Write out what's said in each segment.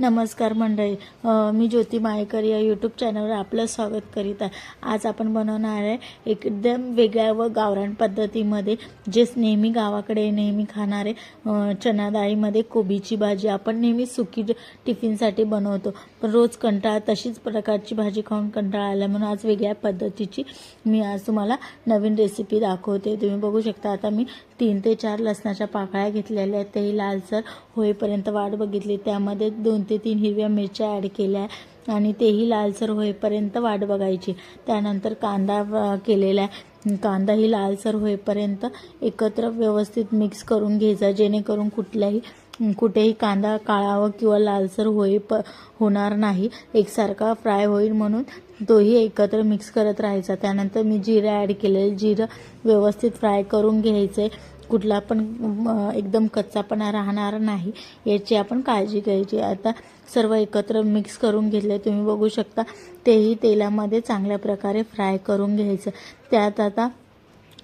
नमस्कार मंडळी. मी ज्योती माळेकर या यूट्यूब चॅनलवर आपलं स्वागत करीत आहे. आज आपण बनवणार आहे एकदम वेगळ्या व गावरान पद्धतीमध्ये जे नेहमी गावाकडे नेहमी खाणारे चणाडाळीमध्ये डाळीमध्ये कोबीची भाजी. आपण नेहमी सुकी टिफिनसाठी बनवतो. पण रोज कंटाळा तशीच प्रकारची भाजी खाऊन कंटाळा आला म्हणून आज वेगळ्या पद्धतीची मी आज तुम्हाला नवीन रेसिपी दाखवते. तुम्ही बघू शकता आता मी तीन ते चार लसणाच्या पाकळ्या घेतलेल्या आहेत. तेही लालसर होईपर्यंत वाट बघितली. त्यामध्ये दोन ते तीन हिरव्या मिरच्या ॲड केल्या आणि तेही लालसर होईपर्यंत वाट बघायची. त्यानंतर कांदा केलेला आहे. कांदाही लालसर होईपर्यंत एकत्र व्यवस्थित मिक्स करून घ्यायचा जेणेकरून कुठल्याही कुठेही कांदा काळावा किंवा लालसर होई प होणार नाही. एकसारखा फ्राय होईल म्हणून तोही एकत्र मिक्स करत राहायचा. त्यानंतर मी जिरं ॲड केलेलं जिरं व्यवस्थित फ्राय करून घ्यायचं आहे कुठला पण एकदम कच्चापणा राहणार नाही याची आपण काळजी घ्यायची. आता सर्व एकत्र मिक्स करून घेतले तुम्ही बघू शकता तेही तेलामध्ये चांगल्या प्रकारे फ्राय करून घ्यायचं. त्यात आता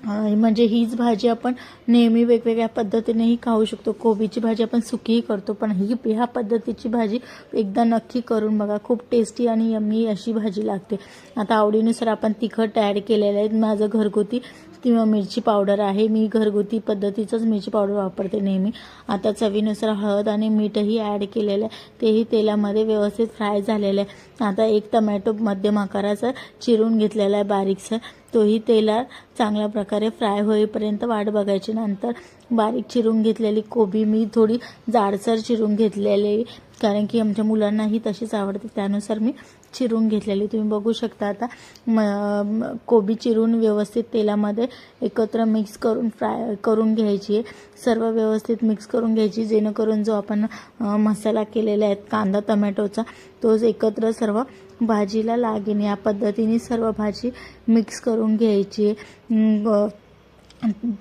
म्हणजे हीच भाजी आपण नेहमी वेगवेगळ्या पद्धतीनेही खाऊ शकतो. कोबीची भाजी आपण सुकीही करतो पण ही ह्या पद्धतीची भाजी एकदा नक्की करून बघा. खूप टेस्टी आणि यम्मी अशी भाजी लागते. आता आवडीनुसार आपण तिखट ॲड केलेलं आहे. माझं घरगुती किंवा मिरची पावडर आहे. मी घरगुती पद्धतीचंच मिरची पावडर वापरते नेहमी. आता चवीनुसार हळद आणि मीठही ॲड केलेलं आहे. तेही तेलामध्ये व्यवस्थित फ्राय झालेलं आहे. आता एक टमॅटो मध्यम आकाराचा चिरून घेतलेला आहे बारीकसं. तोही तेला चांगल्या प्रकारे फ्राय होईपर्यंत वाट बघायची. नंतर बारीक चिरून घेतलेली कोबी मी थोडी जाडसर चिरून घेतलेली. कारण की आमच्या मुलांनाही तशीच आवडते. त्यानुसार मी चिरून घेतलेली. तुम्ही बघू शकता आता म कोबी चिरून व्यवस्थित तेलामध्ये एकत्र मिक्स करून फ्राय करून घ्यायची आहे. सर्व व्यवस्थित मिक्स करून घ्यायची जेणेकरून जो आपण मसाला केलेला आहे कांदा टमॅटोचा तोच एकत्र सर्व भाजीला लागेल या पद्धतीने सर्व भाजी मिक्स करून घ्यायची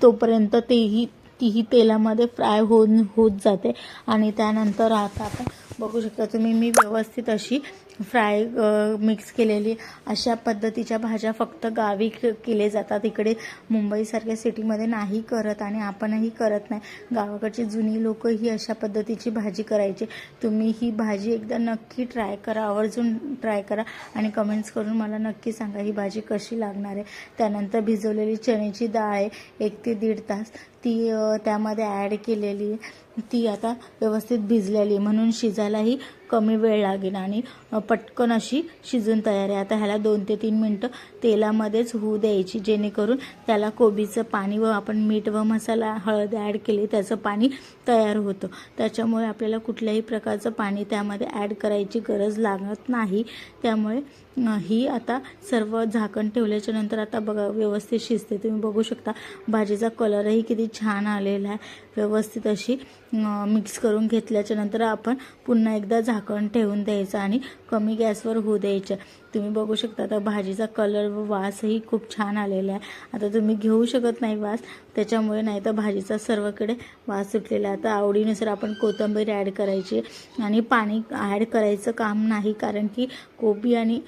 तोपर्यंत तेही तीही तेलामध्ये फ्राय होऊन होत जाते. आणि त्यानंतर आता आपण बघू शकता तुम्ही मी व्यवस्थित अशी फ्राय मिक्स केलेली अशा पद्धतीच्या भाज्या फक्त गावी केले जातात. इकडे मुंबईसारख्या सिटीमध्ये नाही करत आणि आपणही करत नाही. गावाकडची जुनी लोक ही अशा पद्धतीची भाजी करायची. तुम्ही ही भाजी एकदा नक्की ट्राय करा आवर्जून ट्राय करा आणि कमेंट्स करून मला नक्की सांगा ही भाजी कशी लागणार आहे. त्यानंतर भिजवलेली चण्याची डाळ आहे एक ते दीड तास. ती त्यामध्ये ॲड केलेली. आहे. ती आता व्यवस्थित भिजलेली म्हणून शिजायलाही कमी वेळ लागेल आणि पटकन अशी शिजून तयार आहे. आता ह्याला दोन ते तीन मिनटं तेलामध्येच होऊ द्यायची जेणेकरून त्याला कोबीचं पाणी व आपण मीठ व मसाला हळद ॲड केली त्याचं पाणी तयार होतं. त्याच्यामुळे आपल्याला कुठल्याही प्रकारचं पाणी त्यामध्ये ॲड करायची गरज लागत नाही. त्यामुळे ही आता सर्व झाकण ठेवल्याच्या नंतर आता बघा व्यवस्थित शिजते. तुम्ही बघू शकता भाजीचा कलरही किती छान आलेला आहे. व्यवस्थित अशी मिक्स करून घेतल्याच्या नंतर आपण पुन्हा एकदा झाक झाकण ठेवून द्यायचं आणि कमी गॅसवर होऊ द्यायचं. तुम्ही बघू शकता आता भाजीचा कलर व वासही खूप छान आलेला आहे. आता तुम्ही घेऊ शकत नाही वास त्याच्यामुळे नाही तर भाजीचा सर्वकडे वास सुटलेला आहे. आता आवडीनुसार आपण कोथिंबीर ॲड करायची आणि पाणी ॲड करायचं काम नाही कारण की कोबी आणि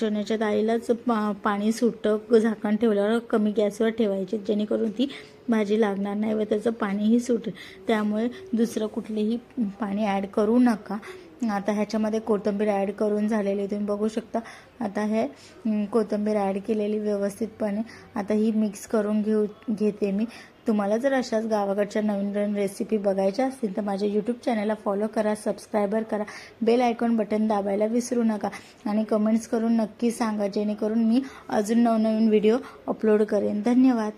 चण्याच्या डाळीलाच पा पाणी सुटतं. झाकण ठेवल्यावर कमी गॅसवर ठेवायचे जेणेकरून ती भाजी लागणार नाही व त्याचं पाणीही सुटेल. त्यामुळे दुसरं कुठलेही पाणी ॲड करू नका. आता ह्याच्यामध्ये कोथिंबीर ॲड करून झालेली तुम्ही बघू शकता आता हे कोथिंबीर ॲड केलेली व्यवस्थितपणे. आता ही मिक्स करून घेऊ घेते मी. तुम्हाला जर अशाच गावाकडच्या नवीन नवीन रेसिपी बघायच्या असतील तर माझ्या यूट्यूब चॅनलला फॉलो करा सबस्क्रायबर करा. बेल आयकॉन बटन दाबायला विसरू नका. आणि कमेंट्स करून नक्की सांगा जेणेकरून मी अजून नवनवीन व्हिडिओ अपलोड करेन. धन्यवाद.